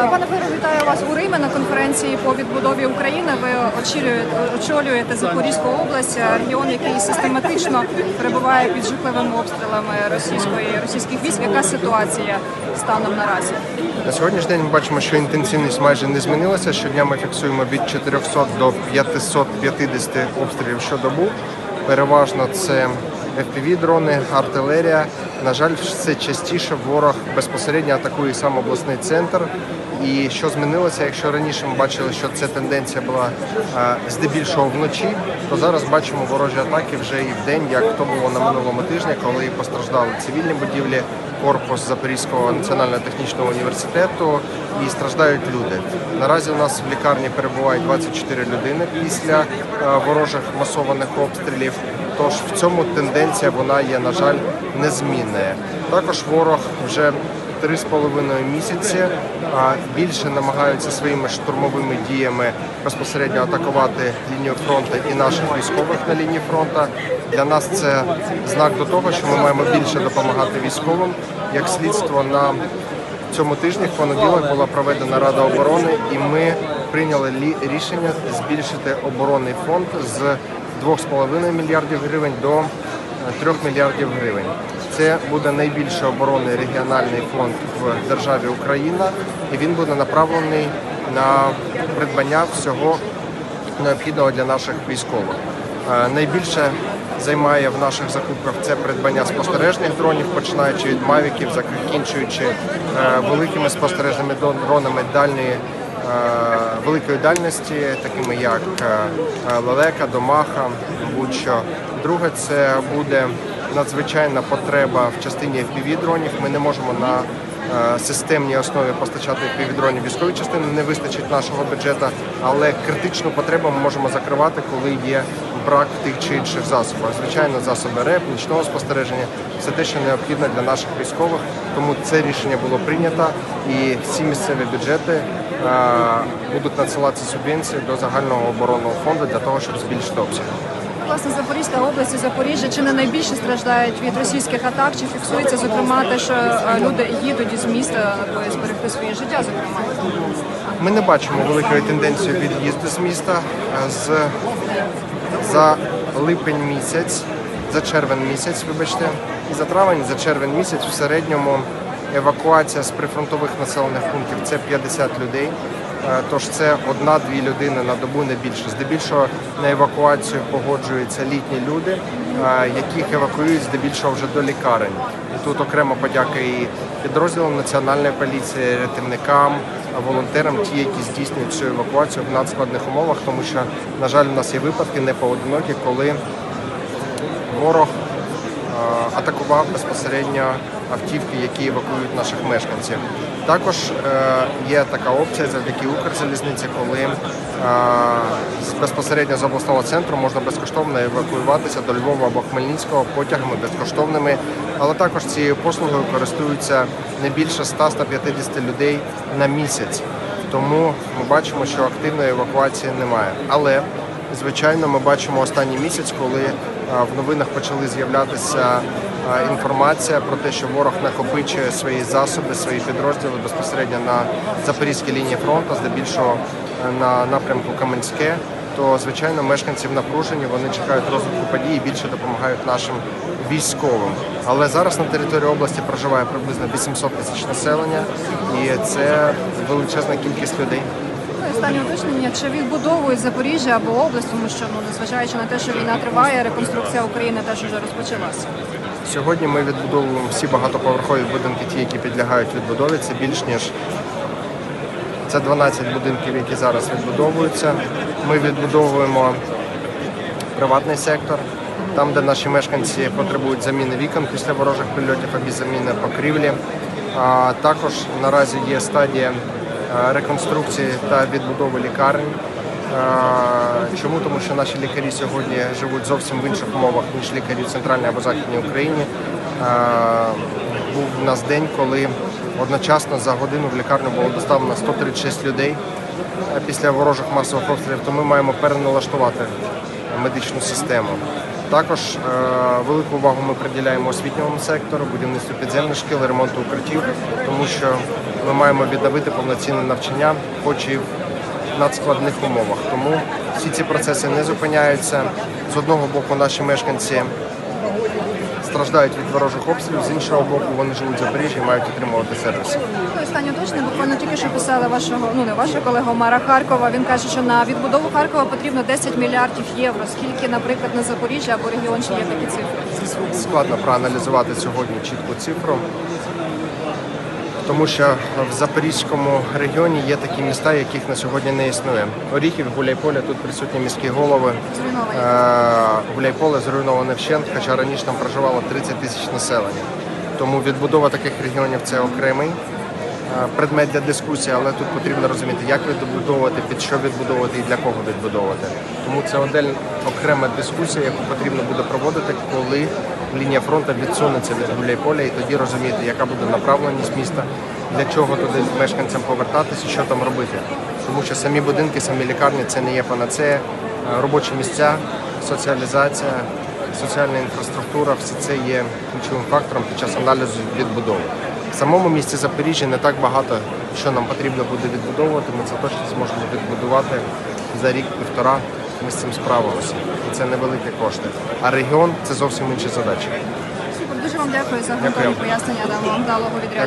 Е, Пане Федоре, вітаю вас у Римі на конференції по відбудові України. Ви очолюєте, очолюєте Запорізьку область, регіон, який систематично перебуває під жахливими обстрілами російської російських військ. Яка ситуація станом наразі? На сьогоднішній день ми бачимо, що інтенсивність майже не змінилася. Щодня ми фіксуємо від 400 до 550 обстрілів щодобу. Переважно це FPV-дрони, артилерія. На жаль, все частіше ворог безпосередньо атакує сам обласний центр. І що змінилося, якщо раніше ми бачили, що ця тенденція була е, здебільшого вночі, то зараз бачимо ворожі атаки вже і в день, як то було на минулому тижні, коли постраждали цивільні будівлі, корпус Запорізького національного технічного університету і страждають люди. Наразі у нас в лікарні перебувають 24 людини після е, ворожих масованих обстрілів. Тож в цьому тенденція вона є, на жаль, незмінною. Також ворог вже три з половиною місяці більше намагаються своїми штурмовими діями безпосередньо атакувати лінію фронту і наших військових на лінії фронту. Для нас це знак до того, що ми маємо більше допомагати військовим. Як слідство на цьому тижні в понеділок була проведена рада оборони, і ми прийняли рішення збільшити оборонний фонд з 2,5 мільярдів гривень до е, 3 мільярдів гривень. Це буде найбільший оборонний регіональний фонд в державі Україна, і він буде направлений на придбання всього необхідного для наших військових. Е, Найбільше займає в наших закупках це придбання спостережних дронів, починаючи від мавіків, закінчуючи е, великими спостережними дронами дальньої е, великої дальності, такими як е, е, лелека, домаха, будь-що. Друге, це буде надзвичайна потреба в частині FPV-дронів. Ми не можемо на е, системній основі постачати FPV-дронів військовій частини, не вистачить нашого бюджету, але критичну потребу ми можемо закривати, коли є брак тих чи інших засобів. Звичайно, засоби РЕП, нічного спостереження все те, що необхідно для наших військових. Тому це рішення було прийнято, і всі місцеві бюджети е, будуть надсилати субвенції до загального оборонного фонду для того, щоб збільшити обсяг. Власне, Запорізька область і Запоріжжя чи не найбільше страждають від російських атак? Чи фіксується зокрема те, що е, люди їдуть із міста, аби зберегти своє життя? Зокрема, Ми не бачимо великої тенденції від'їзду з міста. З за липень місяць, за червень місяць, вибачте, і за травень, за червень місяць в середньому евакуація з прифронтових населених пунктів це 50 людей. Е, Тож це одна-дві людини на добу не більше. Здебільшого на евакуацію погоджуються літні люди, е, яких евакуюють здебільшого вже до лікарень. І тут окремо подяка і підрозділам національної поліції, рятівникам, волонтерам, ті, які здійснюють цю евакуацію в надскладних умовах, тому що, на жаль, у нас є випадки непоодинокі, коли ворог е, атакував безпосередньо автівки, які евакуюють наших мешканців. Також е, є така опція завдяки Укрзалізниці, коли е, безпосередньо з обласного центру можна безкоштовно евакуюватися до Львова або Хмельницького потягами безкоштовними. Але також цією послугою користуються не більше 100-150 людей на місяць. Тому ми бачимо, що активної евакуації немає. Але звичайно, ми бачимо останній місяць, коли в новинах почали з'являтися інформація про те, що ворог накопичує свої засоби, свої підрозділи безпосередньо на запорізькій лінії фронту, здебільшого е, на напрямку Каменське. То звичайно мешканці в напруженні вони чекають розвитку подій і більше допомагають нашим військовим. Але зараз на території області проживає приблизно 800 тисяч населення, і це величезна кількість людей. Останнє уточнення, чи відбудовують Запоріжжя або область, тому що ну незважаючи на те, що війна триває, реконструкція України теж вже розпочалася. Сьогодні ми відбудовуємо всі багатоповерхові будинки, ті, які підлягають відбудові. Це більш ніж це 12 будинків, які зараз відбудовуються. Ми відбудовуємо приватний сектор, там, де наші мешканці потребують заміни вікон після ворожих прильотів або заміни покрівлі. А також наразі є стадія реконструкції та відбудови лікарень. Е, Чому? Тому що наші лікарі сьогодні живуть зовсім в інших умовах, ніж лікарі в центральній або західній Україні. Е, Був у нас день, коли одночасно за годину в лікарню було доставлено 136 людей е, після ворожих масових обстрілів, то ми маємо переналаштувати медичну систему. Також е, велику увагу ми приділяємо освітньому сектору, будівництву підземних шкіл, ремонту укриттів, тому що ми маємо відновити повноцінне навчання, хоч і в надскладних умовах. Тому всі ці процеси не зупиняються. З одного боку, наші мешканці страждають від ворожих обстрілів, з іншого боку, вони живуть в Запоріжжі і мають отримувати сервіс. Останнє уточнення, буквально тільки що писали вашого, ну не вашого колегу Мара Харкова. Він каже, що на відбудову Харкова потрібно 10 мільярдів євро. Скільки, наприклад, на Запоріжжя або регіон чи є такі цифри? Складно проаналізувати сьогодні чітку цифру, тому що в Запорізькому регіоні є такі міста, яких на сьогодні не існує. Оріхів, Гуляйполя, тут присутні міські голови. Зруйновані. Е, Гуляйполе зруйноване вщент, хоча раніше там проживало 30 тисяч населення. Тому відбудова таких регіонів це окремий предмет для дискусії, але тут потрібно розуміти, як відбудовувати, під що відбудовувати і для кого відбудовувати. Тому це один окрема дискусія, яку потрібно буде проводити, коли лінія фронту відсунеться від Гуляйполя, і тоді розуміти, яка буде направленість міста, для чого туди мешканцям повертатися, що там робити. Тому що самі будинки, самі лікарні це не є панацея. Е, робочі місця, соціалізація, соціальна інфраструктура все це є ключовим фактором під час аналізу відбудови. В самому місті Запоріжжя не так багато, що нам потрібно буде відбудовувати. Ми це точно зможемо відбудувати за рік-півтора. Ми з цим справилися. І це невеликі кошти. А регіон це зовсім інша задача. Дуже вам дякую за готові пояснення. Дам вам дало відрядження.